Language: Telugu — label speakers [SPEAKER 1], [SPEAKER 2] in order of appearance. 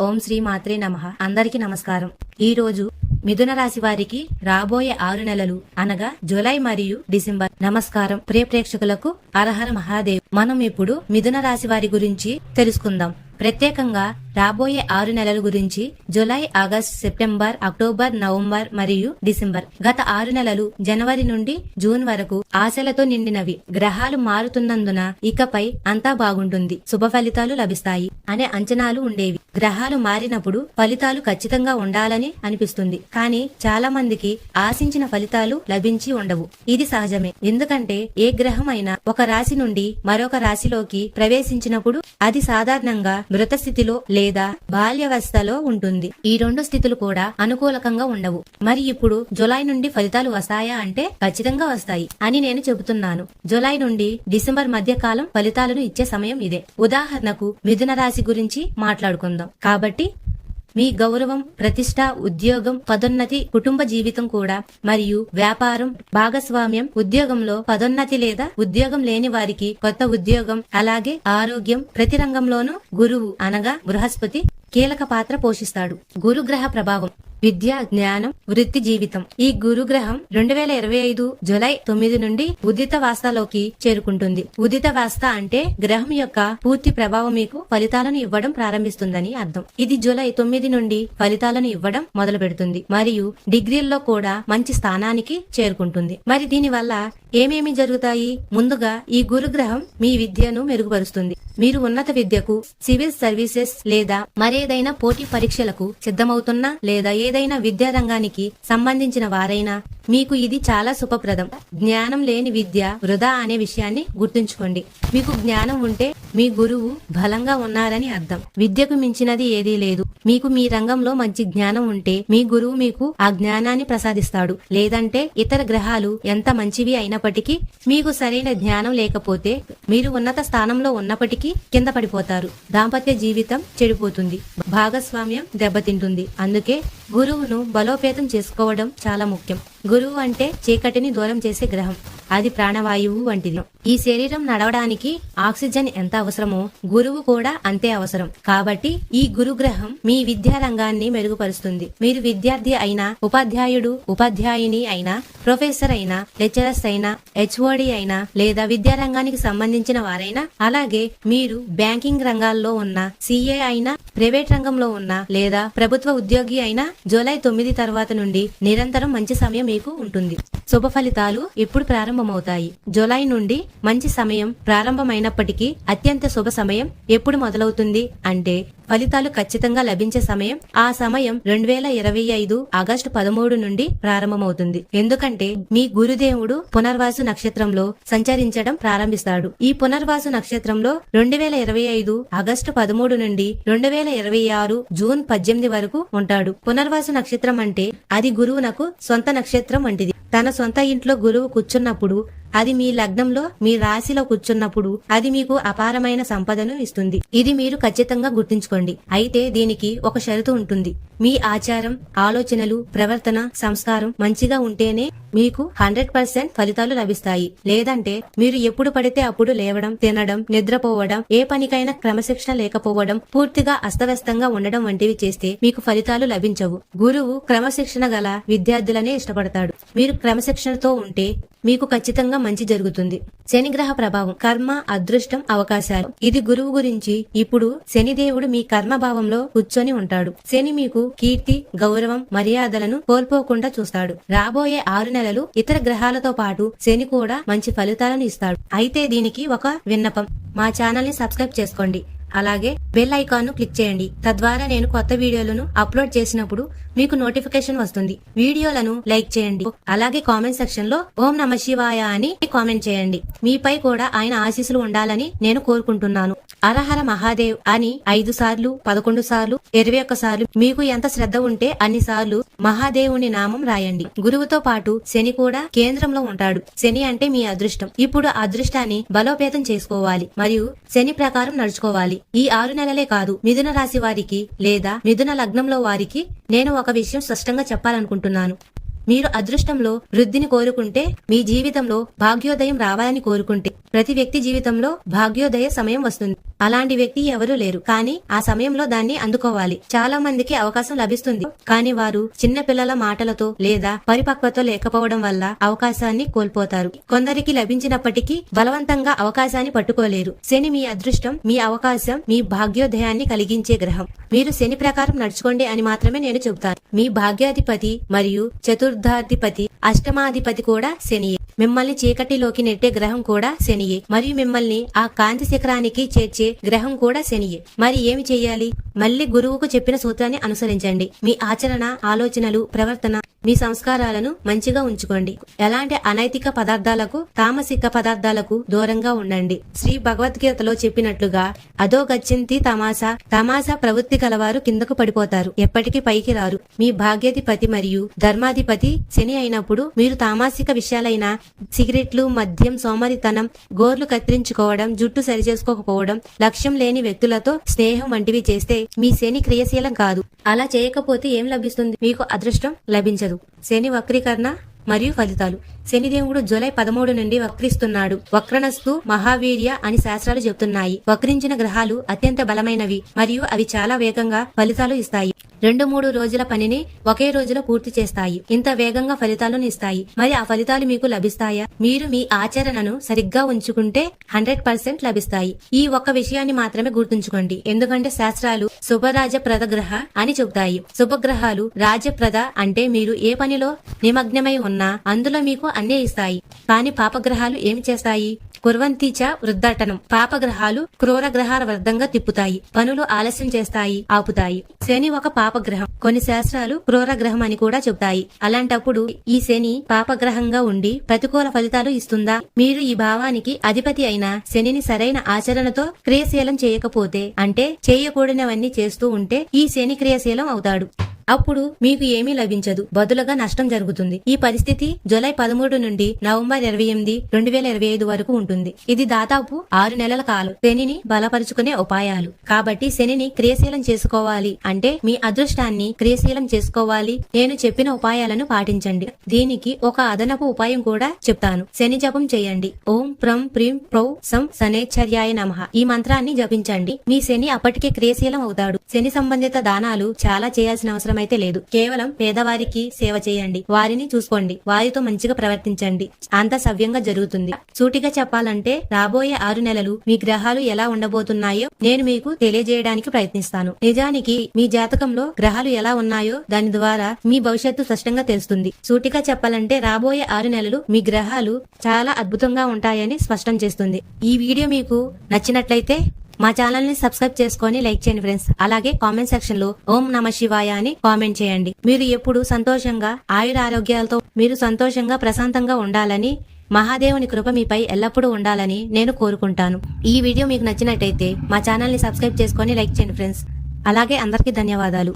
[SPEAKER 1] ఓం శ్రీ మాత్రే నమ. అందరికీ నమస్కారం. ఈ రోజు మిథున రాశి వారికి రాబోయే ఆరు నెలలు అనగా జూలై మరియు డిసెంబర్ నమస్కారం. ప్రియ ప్రేక్షకులకు అరహర మహాదేవ్. మనం ఇప్పుడు మిథున రాశి వారి గురించి తెలుసుకుందాం. ప్రత్యేకంగా రాబోయే ఆరు నెలల గురించి July August September October November మరియు డిసెంబర్. గత ఆరు నెలలు జనవరి నుండి జూన్ వరకు ఆశలతో నిండినవి. గ్రహాలు మారుతున్నందున ఇకపై అంతా బాగుంటుంది. శుభ ఫలితాలు లభిస్తాయి అనే అంచనాలు ఉండేవి. గ్రహాలు మారినప్పుడు ఫలితాలు ఖచ్చితంగా ఉండాలని అనిపిస్తుంది. కానీ చాలా మందికి ఆశించిన ఫలితాలు లభించి ఉండవు. ఇది సహజమే. ఎందుకంటే ఏ గ్రహం అయినా ఒక రాశి నుండి మరొక రాశిలోకి ప్రవేశించినప్పుడు అది సాధారణంగా మృత స్థితిలో లేదా. బాల్యవస్థలో ఉంటుంది. ఈ రెండు స్థితులు కూడా అనుకూలకంగా ఉండవు. మరి ఇప్పుడు జులై నుండి ఫలితాలు వస్తాయా అంటే ఖచ్చితంగా వస్తాయి అని నేను చెబుతున్నాను. జులై నుండి డిసెంబర్ మధ్య కాలం ఫలితాలను ఇచ్చే సమయం ఇదే. ఉదాహరణకు మిథున రాశి గురించి మాట్లాడుకుందాం. కాబట్టి మీ గౌరవం ప్రతిష్ట ఉద్యోగం పదోన్నతి కుటుంబ జీవితం కూడా మరియు వ్యాపారం భాగస్వామ్యం ఉద్యోగంలో పదోన్నతి లేదా ఉద్యోగం లేని వారికి కొత్త ఉద్యోగం అలాగే ఆరోగ్యం ప్రతి రంగంలోనూ గురువు అనగా బృహస్పతి కీలక పాత్ర పోషిస్తాడు. గురుగ్రహ ప్రభావం. విద్య జ్ఞానం వృత్తి జీవితం. ఈ గురుగ్రహం రెండు వేల ఇరవై ఐదు జులై తొమ్మిది నుండి ఉదిత వాస్తాలోకి చేరుకుంటుంది. ఉదిత వాస్త అంటే గ్రహం యొక్క పూర్తి ప్రభావం మీకు ఫలితాలను ఇవ్వడం ప్రారంభిస్తుందని అర్థం. ఇది జులై తొమ్మిది నుండి ఫలితాలను ఇవ్వడం మొదలు పెడుతుంది మరియు డిగ్రీల్లో కూడా మంచి స్థానానికి చేరుకుంటుంది. మరి దీని వల్ల ఏమేమి జరుగుతాయి? ముందుగా ఈ గురుగ్రహం మీ విద్యను మెరుగుపరుస్తుంది. మీరు ఉన్నత విద్యకు సివిల్ సర్వీసెస్ లేదా మరేదైనా పోటీ పరీక్షలకు సిద్ధమవుతున్నా లేదా ఏదైనా విద్యా రంగానికి సంబంధించిన వారైనా మీకు ఇది చాలా శుభప్రదం. జ్ఞానం లేని విద్య వృధా అనే విషయాన్ని గుర్తుంచుకోండి. మీకు జ్ఞానం ఉంటే మీ గురువు బలంగా ఉన్నారని అర్థం. విద్యకు మించినది ఏదీ లేదు. మీకు మీ రంగంలో మంచి జ్ఞానం ఉంటే మీ గురువు మీకు ఆ జ్ఞానాన్ని ప్రసాదిస్తాడు. లేదంటే ఇతర గ్రహాలు ఎంత మంచివి అయినప్పటికీ మీకు సరైన జ్ఞానం లేకపోతే మీరు ఉన్నత స్థానంలో ఉన్నప్పటికీ కింద పడిపోతారు. దాంపత్య జీవితం చెడిపోతుంది. భాగస్వామ్యం దెబ్బతింటుంది. అందుకే గురువును బలోపేతం చేసుకోవడం చాలా ముఖ్యం. గురువు అంటే చీకటిని దూరం చేసే గ్రహం. అది ప్రాణవాయువు వంటిది. ఈ శరీరం నడవడానికి ఆక్సిజన్ ఎంత అవసరమో గురువు కూడా అంతే అవసరం. కాబట్టి ఈ గురుగ్రహం మీ విద్యా రంగాన్ని మెరుగుపరుస్తుంది. మీరు విద్యార్థి అయినా ఉపాధ్యాయుడు ఉపాధ్యాయుని అయినా ప్రొఫెసర్ అయినా లెక్చరర్స్ అయినా హెచ్ఓడి అయినా లేదా విద్యా రంగానికి సంబంధించిన వారైనా అలాగే మీరు బ్యాంకింగ్ రంగాల్లో ఉన్న సిఏ అయినా ప్రైవేట్ రంగంలో ఉన్న లేదా ప్రభుత్వ ఉద్యోగి అయినా జూలై తొమ్మిది తర్వాత నుండి నిరంతరం మంచి సమయం మీకు ఉంటుంది. శుభ ఫలితాలు ఎప్పుడు ప్రారంభమవుతాయి. జూలై నుండి మంచి సమయం ప్రారంభమైనప్పటికీ అత్యంత శుభ సమయం ఎప్పుడు మొదలవుతుంది? అంటే ఫలితాలు ఖచ్చితంగా లభించే సమయం ఆ సమయం రెండు వేల ఇరవై ఐదు ఆగస్టు పదమూడు నుండి ప్రారంభమవుతుంది. ఎందుకంటే మీ గురుదేవుడు పునర్వాసు నక్షత్రంలో సంచరించడం ప్రారంభిస్తాడు. ఈ పునర్వాసు నక్షత్రంలో రెండు వేల ఇరవై ఐదు ఆగస్టు పదమూడు నుండి రెండు వేల ఇరవై ఆరు జూన్ పద్దెనిమిది వరకు ఉంటాడు. పునర్వాసు నక్షత్రం అంటే అది గురువునకు సొంత నక్షత్రం వంటిది. తన సొంత ఇంట్లో గురువు కూర్చున్నప్పుడు అది మీ లగ్నంలో మీ రాశిలో కూర్చున్నప్పుడు అది మీకు అపారమైన సంపదను ఇస్తుంది. ఇది మీరు ఖచ్చితంగా గుర్తుంచుకోండి. అయితే దీనికి ఒక షరతు ఉంటుంది. మీ ఆచారం ఆలోచనలు ప్రవర్తన సంస్కారం మంచిగా ఉంటేనే మీకు హండ్రెడ్ పర్సెంట్ ఫలితాలు లభిస్తాయి. లేదంటే మీరు ఎప్పుడు పడితే అప్పుడు లేవడం తినడం నిద్రపోవడం ఏ పనికైనా క్రమశిక్షణ లేకపోవడం పూర్తిగా అస్తవ్యస్తంగా ఉండడం వంటివి చేస్తే మీకు ఫలితాలు లభించవు. గురువు క్రమశిక్షణ గల విద్యార్థులనే ఇష్టపడతాడు. మీరు క్రమశిక్షణతో ఉంటే మీకు ఖచ్చితంగా మంచి జరుగుతుంది. శని గ్రహ ప్రభావం కర్మ అదృష్టం అవకాశాలు. ఇది గురువు గురించి ఇప్పుడు శని దేవుడు మీ కర్మ భావంలో కూర్చొని ఉంటాడు. శని మీకు కీర్తి గౌరవం మర్యాదలను కోల్పోకుండా చూస్తాడు. రాబోయే ఆరు నెలలు ఇతర గ్రహాలతో పాటు శని కూడా మంచి ఫలితాలను ఇస్తాడు. అయితే దీనికి ఒక విన్నపం. మా ఛానల్ని సబ్స్క్రైబ్ చేసుకోండి. అలాగే బెల్ ఐకాన్ను క్లిక్ చేయండి. తద్వారా నేను కొత్త వీడియోలను అప్లోడ్ చేసినప్పుడు మీకు నోటిఫికేషన్ వస్తుంది. వీడియోలను లైక్ చేయండి. అలాగే కామెంట్ సెక్షన్లో ఓం నమ శివాయ అని కామెంట్ చేయండి. మీపై కూడా ఆయన ఆశీస్సులు ఉండాలని నేను కోరుకుంటున్నాను. అరహర మహాదేవ్ అని ఐదు సార్లు పదకొండు సార్లు ఇరవై ఒక్క సార్లు మీకు ఎంత శ్రద్ధ ఉంటే అన్ని సార్లు మహాదేవుని నామం రాయండి. గురువుతో పాటు శని కూడా కేంద్రంలో ఉంటాడు. శని అంటే మీ అదృష్టం. ఇప్పుడు అదృష్టాన్ని బలోపేతం చేసుకోవాలి మరియు శని ప్రకారం నడుచుకోవాలి. ఈ ఆరు నెలలే కాదు మిథున రాశి వారికి లేదా మిథున లగ్నంలో వారికి నేను ఒక విషయం స్పష్టంగా చెప్పాలనుకుంటున్నాను. మీరు అదృష్టంలో వృద్ధిని కోరుకుంటే మీ జీవితంలో భాగ్యోదయం రావాలని కోరుకుంటే ప్రతి వ్యక్తి జీవితంలో భాగ్యోదయ సమయం వస్తుంది. అలాంటి వ్యక్తి ఎవరూ లేరు. కానీ ఆ సమయంలో దాన్ని అందుకోవాలి. చాలా మందికి అవకాశం లభిస్తుంది. కానీ వారు చిన్న పిల్లల మాటలతో లేదా పరిపక్వత లేకపోవడం వల్ల అవకాశాన్ని కోల్పోతారు. కొందరికి లభించినప్పటికీ బలవంతంగా అవకాశాన్ని పట్టుకోలేరు. శని మీ అదృష్టం మీ అవకాశం మీ భాగ్యోదయాన్ని కలిగించే గ్రహం. మీరు శని ప్రకారం నడుచుకోండి అని మాత్రమే నేను చెబుతాను. మీ భాగ్యాధిపతి మరియు చతుర్థాధిపతి అష్టమాధిపతి కూడా శనియే. మిమ్మల్ని చీకటిలోకి నెట్టే గ్రహం కూడా శనియే. మరియు మిమ్మల్ని ఆ కాంతి శిఖరానికి చేర్చే గ్రహం కూడా శనియే. మరి ఏమి చేయాలి? మళ్ళీ గురువుకు చెప్పిన సూత్రాన్ని అనుసరించండి. మీ ఆచరణ ఆలోచనలు ప్రవర్తన మీ సంస్కారాలను మంచిగా ఉంచుకోండి. ఎలాంటి అనైతిక పదార్థాలకు తామసిక పదార్థాలకు దూరంగా ఉండండి. శ్రీ భగవద్గీతలో చెప్పినట్లుగా అదో గచ్చింతి తమాసా తమాసా ప్రవృత్తి గలవారు కిందకు పడిపోతారు. ఎప్పటికీ పైకి రారు. మీ భాగ్యాధిపతి మరియు ధర్మాధిపతి శని అయినప్పుడు మీరు తామాసిక విషయాలైన సిగరెట్లు మద్యం సోమరితనం గోర్లు కత్తిరించుకోవడం జుట్టు సరిచేసుకోకపోవడం లక్ష్యం లేని వ్యక్తులతో స్నేహం వంటివి చేస్తే మీ శని క్రియాశీలం కాదు. అలా చేయకపోతే ఏం లభిస్తుంది? మీకు అదృష్టం లభించదు. శని వక్రీకరణ మరియు ఫలితాలు. శనిదేవుడు జూలై పదమూడు నుండి వక్రిస్తున్నాడు. వక్రనస్తు మహావీర్య అని శాస్త్రాలు చెబుతున్నాయి. వక్రించిన గ్రహాలు అత్యంత బలమైనవి మరియు అవి చాలా వేగంగా ఫలితాలు ఇస్తాయి. రెండు మూడు రోజుల పనిని ఒకే రోజులో పూర్తి చేస్తాయి. ఇంత వేగంగా ఫలితాలను ఇస్తాయి. మరి ఆ ఫలితాలు మీకు లభిస్తాయా? మీరు మీ ఆచరణను సరిగ్గా ఉంచుకుంటే హండ్రెడ్ పర్సెంట్ లభిస్తాయి. ఈ ఒక్క విషయాన్ని మాత్రమే గుర్తుంచుకోండి. ఎందుకంటే శాస్త్రాలు శుభరాజప్రద గ్రహ అని చెబుతాయి. శుభగ్రహాలు రాజప్రద అంటే మీరు ఏ పనిలో నిమగ్నమై ఉన్నా అందులో మీకు అన్నీ ఇస్తాయి. కానీ పాపగ్రహాలు ఏమి చేస్తాయి? కుర్వంతిచ వృద్ధాటనం. పాపగ్రహాలు క్రూర గ్రహాల వృద్ధంగా తిప్పుతాయి. పనులు ఆలస్యం చేస్తాయి ఆపుతాయి. శని ఒక పాపగ్రహం. కొన్ని శాస్త్రాలు క్రూర గ్రహం అని కూడా చెబుతాయి. అలాంటప్పుడు ఈ శని పాపగ్రహంగా ఉండి ప్రతికూల ఫలితాలు ఇస్తుందా? మీరు ఈ భావానికి అధిపతి అయిన శనిని సరైన ఆచరణతో క్రియాశీలం చేయకపోతే అంటే చేయకూడనివన్నీ చేస్తూ ఉంటే ఈ శని క్రియాశీలం అవుతాడు. అప్పుడు మీకు ఏమీ లభించదు. బదులుగా నష్టం జరుగుతుంది. ఈ పరిస్థితి జులై పదమూడు నుండి నవంబర్ ఇరవై ఎనిమిది రెండు వేల ఇరవై ఐదు వరకు ఉంటుంది. ఇది దాదాపు ఆరు నెలల కాలం. శనిని బలపరుచుకునే ఉపాయాలు. కాబట్టి శనిని క్రియాశీలం చేసుకోవాలి అంటే మీ అదృష్టాన్ని క్రియాశీలం చేసుకోవాలి. నేను చెప్పిన ఉపాయాలను పాటించండి. దీనికి ఒక అదనపు ఉపాయం కూడా చెప్తాను. శని జపం చేయండి. ఓం ప్రం ప్రీం ప్రౌ సం శనేశ్వర్యాయ నమః. ఈ మంత్రాన్ని జపించండి. మీ శని అప్పటికే క్రియాశీలం అవుతాడు. శని సంబంధిత దానాలు చాలా చేయాల్సిన అవసరం అయితే లేదు. కేవలం పేదవారికి సేవ చేయండి. వారిని చూసుకోండి. వారితో మంచిగా ప్రవర్తించండి. అంత సవ్యంగా జరుగుతుంది. సూటిగా చెప్పాలంటే రాబోయే ఆరు నెలలు మీ గ్రహాలు ఎలా ఉండబోతున్నాయో నేను మీకు తెలియజేయడానికి ప్రయత్నిస్తాను. నిజానికి మీ జాతకంలో గ్రహాలు ఎలా ఉన్నాయో దాని ద్వారా మీ భవిష్యత్తు స్పష్టంగా తెలుస్తుంది. సూటిగా చెప్పాలంటే రాబోయే ఆరు నెలలు మీ గ్రహాలు చాలా అద్భుతంగా ఉంటాయని స్పష్టం చేస్తుంది. ఈ వీడియో మీకు నచ్చినట్లయితే మా ఛానల్ని సబ్స్క్రైబ్ చేసుకొని లైక్ చేయండి ఫ్రెండ్స్. అలాగే కామెంట్ సెక్షన్లో ఓం నమ శివాయ అని కామెంట్ చేయండి. మీరు ఎప్పుడు సంతోషంగా ఆయుర ఆరోగ్యాలతో మీరు సంతోషంగా ప్రశాంతంగా ఉండాలని మహాదేవుని కృప మీపై ఎల్లప్పుడూ ఉండాలని నేను కోరుకుంటాను. ఈ వీడియో మీకు నచ్చినట్టయితే మా ఛానల్ని సబ్స్క్రైబ్ చేసుకొని లైక్ చేయండి ఫ్రెండ్స్. అలాగే అందరికీ ధన్యవాదాలు.